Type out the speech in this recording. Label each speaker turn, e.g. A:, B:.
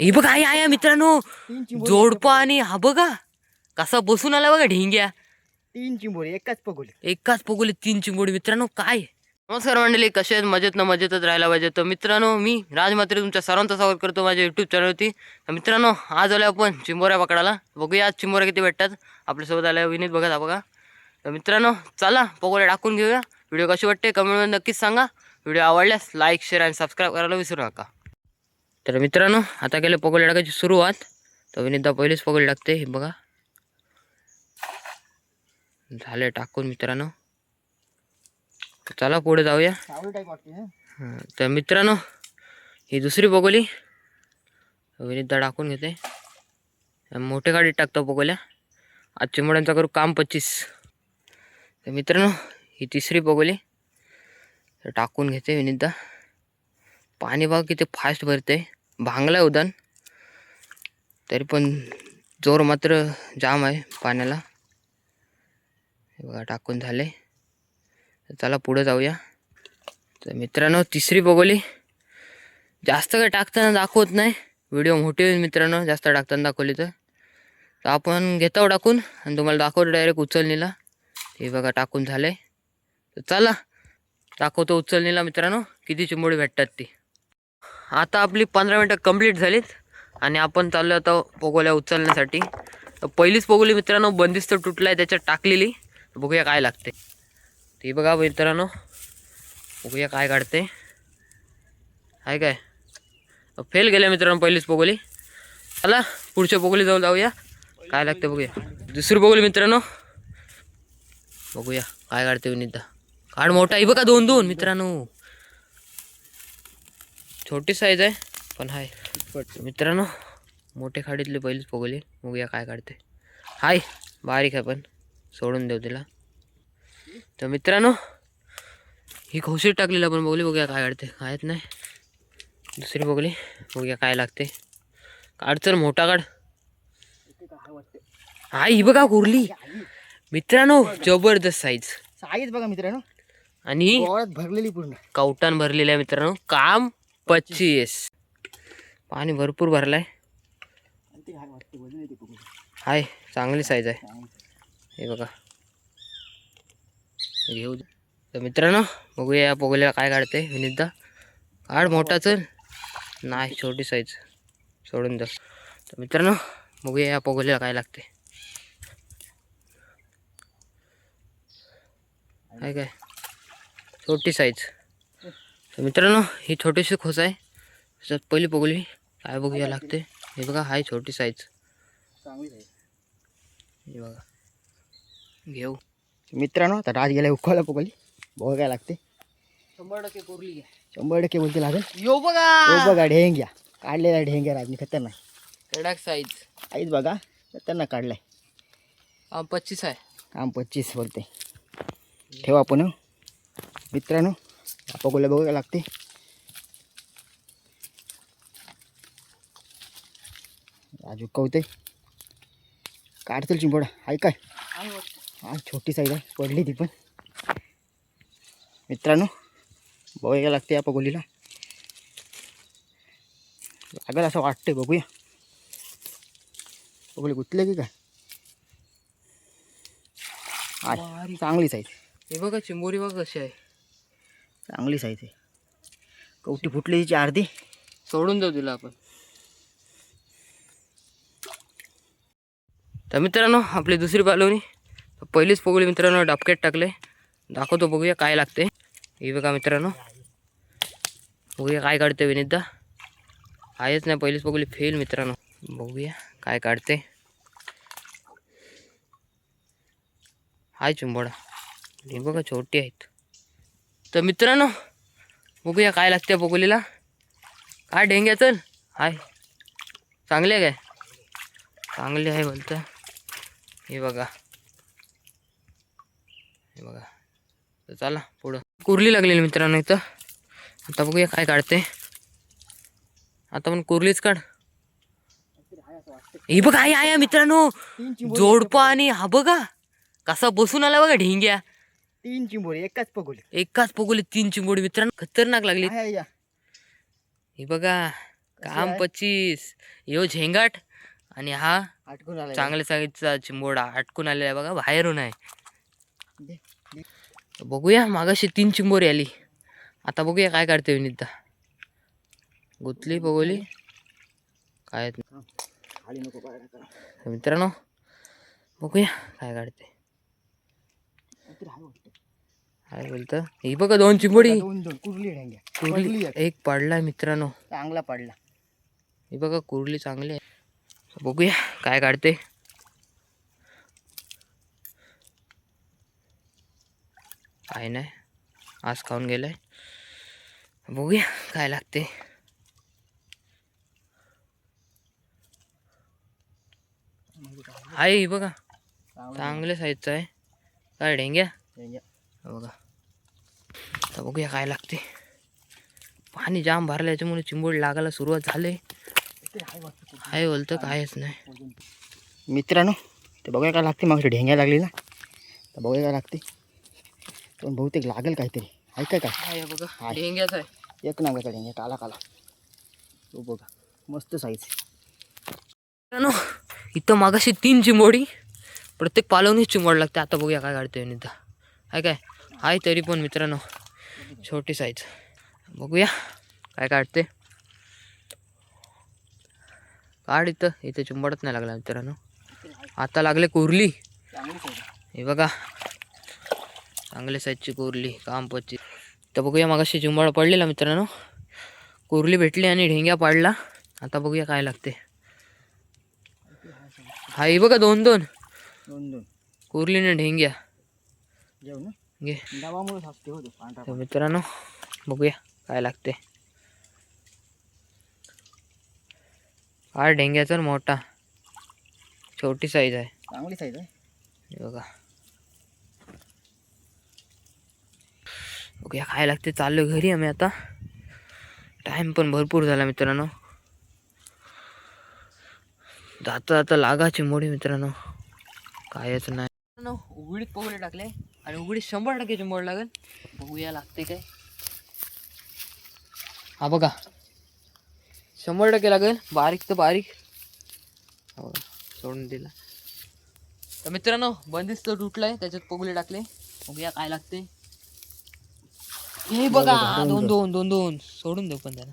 A: हे बघा आहे आहे मित्रांनो जोडपा आणि हा बघा कसा बसून आला बघा ढेंग्या.
B: तीन चिंबोरी एकाच पगोली.
A: एकाच पगोले तीन चिंबोडी मित्रांनो काय? नमस्कार मंडळी कसे आहेत? मजेत ना मजेतच राहायला पाहिजे. तर मित्रांनो मी राजमात्रे तुमच्या सर्वांचा स्वागत करतो माझ्या युट्यूब चॅनलवरती तर मित्रांनो आज आलो आपण चिंबोऱ्या पकडायला. बघूया आज चिंबोऱ्या किती भेटतात. आपल्यासोबत आल्या विनीत बघा बघा. तर मित्रांनो चला पगोल्या टाकून घेऊया. व्हिडिओ कशी वाटते कमेंटमध्ये नक्कीच सांगा. व्हिडिओ आवडल्यास लाईक शेअर आणि सबस्क्राईब करायला विसरू नका. तर मित्रांनो आता केलं पगोल्या टाकायची सुरुवात. तर विनीतदा पहिलेच पगोले टाकते हे बघा. झाले टाकून मित्रांनो. तर चला पुढे जाऊया. हं, तर मित्रांनो ही दुसरी बगोली विनीतदा टाकून घेते. मोठे गाडीत टाकतो बगोल्या आज चिमड्यांचा करू काम पच्चीस. तर मित्रांनो ही तिसरी तर टाकून घेते विनीतदा. पाणी बघा किती फास्ट भरते भांगला आहे उदान. तरी पण जोर मात्र जाम आहे पाण्याला. हे बघा टाकून झाले. तर चला पुढे जाऊया. तर मित्रांनो तिसरी बघोली जास्त काय टाकताना दाखवत नाही. व्हिडिओ मोठी होईल मित्रांनो जास्त टाकताना दाखवली तर. तर आपण घेतो टाकून आणि तुम्हाला दाखवतो डायरेक्ट उचलणीला. हे बघा टाकून झालं. आहे तर चला दाखवतो उचलणीला मित्रांनो किती चिंबोडी भेटतात ती. आता आपली पंधरा मिनटं कंप्लीट झालीत आणि आपण चाललो आता पोगोल्या उचलण्यासाठी. तर पहिलीच पोगोली मित्रांनो बंदिस्त तुटला आहे त्याच्यात टाकलेली. बघूया काय लागते. ती बघा मित्रांनो बघूया काय काढते. आहे काय? फेल गेल्या मित्रांनो पहिलीच पोगोली. चला पुढच्या पोगोली जाऊ जाऊया. काय लागते बघूया. दुसरी पोगोली मित्रांनो. बघूया काय काढते विनिता. काढ मोठा. आहे बघा दोन दोन मित्रांनो. छोटी साईज आहे पण हाय. मित्रांनो मोठे खाडीतली पहिलीच पोगोली बघूया काय काढते. हाय बारीक आहे पण. सोडून देऊ तिला. तर मित्रांनो ही खौशीर टाकलेली आपण बघली बघूया काय काढते. कायच नाही. दुसरी बघली. बघूया काय लागते. काढ चल मोठा काढ. हा ही बघा कुरली. मित्रांनो जबरदस्त साईज
B: साईज बघा मित्रांनो.
A: आणि ही
B: भरलेली पूर्ण.
A: कवटान भरलेलं आहे मित्रांनो. काम पच्चीस. पाणी भरपूर
B: भरलं आहे
A: हाय चांगली साईज आहे. हे बघा. घेऊ तर मित्रांनो बघूया या पोगल्याला काय काढते विनितदा. काढ मोठा चल नाही छोटी साईज सोडून द्या तर मित्रांनो बघूया या पोगल्याला काय लागते. काय काय? छोटी साईज तर मित्रांनो ही छोटीशी खोस आहे. त्याच्यात पहिली पोगली काय बघूया लागते. हे बघा हाय छोटी साईज
B: चांगली साईज
A: हे बघा. घेऊ.
B: मित्रांनो आता राज गेला उकळला पगोली बघा काय लागते.
A: शंभर टक्के कोरली
B: शंभर टक्के बोलते लागेल.
A: यो बघा!
B: बघा ढेंग्या काढलेला ढेंग्या राजनी खतरनाक.
A: कडक साईज
B: आईच बघा खतरनाक काढलाय.
A: हा पच्चीस आहे.
B: काम पच्चीस बोलते ठेवा आपण. मित्रांनो पगोल्या बघा काय लागते राजू कवते काढतील चिंबोडा आहे काय हा छोटी साईज आहे पडली ती पण मित्रांनो बघा काय लागते या पगोलीला लागल असं वाटतंय बघूया पगोली गुतले की काय आहे चांगली साईज
A: हे बघा चिंबोरी बघा कशी आहे
B: चांगलीच आहे. ते कवटी फुटली तिची अर्धी.
A: सोडून देऊ तिला आपण. तर मित्रांनो आपली दुसरी पालवणी. पहिलीच पोगळी मित्रांनो डापकेट टाकले. दाखवतो बघूया काय लागते. हे बघा मित्रांनो. बघूया काय काढते विनितदा. आहेच नाही पहिलीच पोगळी फेल मित्रांनो. बघूया काय काढते. हाय चुंबडा. हे बघा छोटी आहेत. तर मित्रांनो बघूया काय लागते बघुलीला. काय ढेंग्या चल हाय. चांगले आहे काय? चांगले आहे बोलतं हे बघा. हे बघा. तर चला पुढं. कुर्ली लागलेली मित्रांनो इथं. आता बघूया काय काढते. आता पण कुर्लीच काढ. हे बघा आहे मित्रांनो. जोडपा आणि हा बघा. कसा बसून आला बघा ढेंग्या.
B: तीन चिंबोरी एकाच पगोली.
A: एकाच पगोली तीन चिंबोडी मित्रांनो खतरनाक लागली
B: आहे, आहे, या.
A: हे बघा काम? पच्चीस. यो झेंगाट. आणि हा
B: आटकून आला
A: चांगल्या साईजचा चिंबोडा. अटकून आलेला आहे बघा बाहेरून आहे. बघूया मागाशी तीन चिंबोरी आली. आता बघूया काय काढते विनिता. गुतली बघोली काय मित्रांनो बघूया काय काढते. काय बोलतं? ही बघा दोन चिंबोडी.
B: दोन दोन. कुर्ली पडली एक.
A: पडलाय मित्रांनो.
B: चांगला पडला.
A: ही बघा कुर्ली चांगली आहे. बघूया काय काढते. काय नाही आज खाऊन गेलाय. बघूया काय लागते. आहे ही बघा.
B: चांगला
A: चांगल्या साईजचा आहे. काय. हे बघा. तर बघूया काय लागते. पाणी जाम भरलं याच्यामुळे चिंबोड लागायला सुरुवात झाली. काय बोलतं कायच नाही.
B: मित्रांनो ते बघूया काय लागते मग ढेंग्या लागली ना तर बघूया काय लागते. पण बहुतेक लागेल काहीतरी. ऐकाय काय?
A: बघा. ढेंग्याच आहे.
B: एक नागाचा ढेंग्या काला काला. तो बघा मस्त साईज
A: मित्रांनो इथं मागाशी तीन चिंबोडी प्रत्येक पालवणीच चिंबोड लागते. आता बघूया काय काढतोय निदा. आहे काय? आहे तरी पण मित्रांनो. छोटी साईज बघूया काय काढते. काढ इथं. इथं चिंबडच नाही लागला मित्रांनो. आता लागले कुर्ली. हे बघा. चांगल्या साईजची कुर्ली काम पच्ची तर बघूया मागाशी चिंबड पडलेला मित्रांनो. कुर्ली भेटली आणि ढेंग्या पाडला. आता बघूया काय लागते. हा हे बघा दोन दोन
B: दोन दोन
A: कुर्लीने ढेंग्या.
B: ना
A: घे.
B: पांढरा
A: तर मित्रांनो बघूया काय लागते हा ढेंग्या तर मोठा. छोटी साईज आहे.
B: चांगली साईज आहे.
A: हे बघा. बघूया काय लागते चाललो घरी आम्ही आता. टाइम पण भरपूर झाला मित्रांनो. जाता जाता लागा चिंबोडी मित्रांनो. कायच नाही. उघडीत पगडे टाकले आणि उघडीत शंभर टक्के चिंबोड लागेल. बघूया लागते काय. हा बघा. शंभर टक्के लागेल. बारीक तर बारीक. हा बघा, सोडून दिला. तर मित्रांनो बंदिस्त तुटलाय. त्याच्यात पगुले टाकले. बघूया काय लागते हे बघा. दोन दोन दोन दोन. सोडून देऊ पण त्याला.